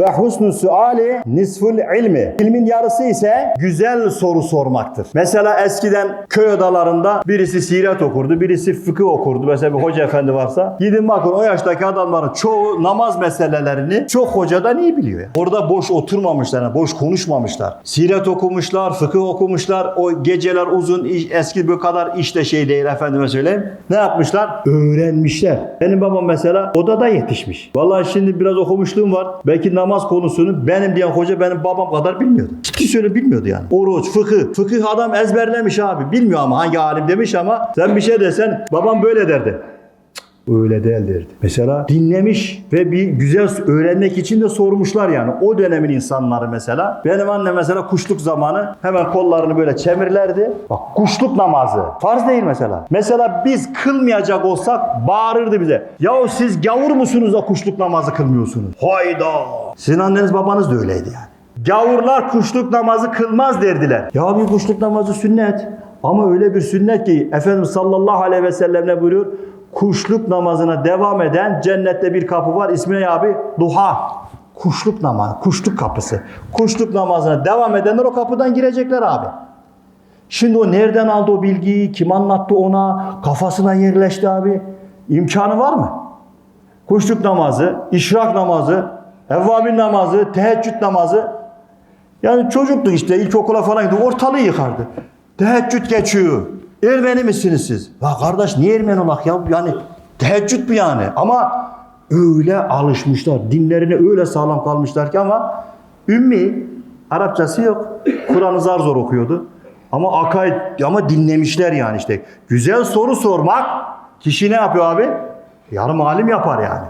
Ve husnü suali nisful ilmi. İlmin yarısı ise güzel soru sormaktır. Mesela eskiden köy odalarında birisi siret okurdu, birisi fıkıh okurdu. Mesela bir hoca efendi varsa. Gidin bakın o yaştaki adamların çoğu namaz meselelerini çok hocadan iyi biliyor. ya. Orada boş oturmamışlar, yani boş konuşmamışlar. Siret okumuşlar, fıkıh okumuşlar. O geceler uzun, eski bu kadar işte şey değil efendime söyleyeyim. Ne yapmışlar? Öğrenmişler. Benim babam mesela odada yetişmiş. Vallahi şimdi biraz okumuşluğum var. Belki namaz konusunu benim diyen hoca benim babam kadar bilmiyordu. Ciddi söyle bilmiyordu yani. Oruç, fıkıh. Fıkıh adam ezberlemiş abi. Bilmiyor ama hangi alim demiş ama sen bir şey desen babam böyle derdi. Öyle değil derdi. Mesela dinlemiş ve bir güzel öğrenmek için de sormuşlar yani. O dönemin insanları mesela. Benim annem mesela kuşluk zamanı hemen kollarını böyle çemirlerdi. Bak kuşluk namazı. Farz değil mesela. Mesela biz kılmayacak olsak bağırırdı bize. Yahu siz gavur musunuz da kuşluk namazı kılmıyorsunuz? Hayda. Sizin anneniz babanız da öyleydi yani. Gavurlar kuşluk namazı kılmaz derdiler. Ya bir kuşluk namazı sünnet. Ama öyle bir sünnet ki Efendimiz sallallahu aleyhi ve sellem ne buyuruyor? Kuşluk namazına devam eden cennette bir kapı var. İsmi ne abi? Duha. Kuşluk namazı, kuşluk kapısı. Kuşluk namazına devam edenler o kapıdan girecekler abi. Şimdi o nereden aldı o bilgiyi? Kim anlattı ona? Kafasına yerleşti abi. İmkanı var mı? Kuşluk namazı, işrak namazı, evvabin namazı, teheccüd namazı. Yani çocuktuk işte ilkokula falan gidip ortalığı yıkardı. Teheccüd geçiyor. Ermeni misiniz siz? Ya kardeş niye Ermeni olak ya? Yani teheccüd bu yani. Ama öyle alışmışlar. Dinlerine öyle sağlam kalmışlar ki ama ümmi Arapçası yok. Kur'an'ı zar zor okuyordu. Ama akaid ama dinlemişler yani işte. Güzel soru sormak kişi ne yapıyor abi? Yarım alim yapar yani.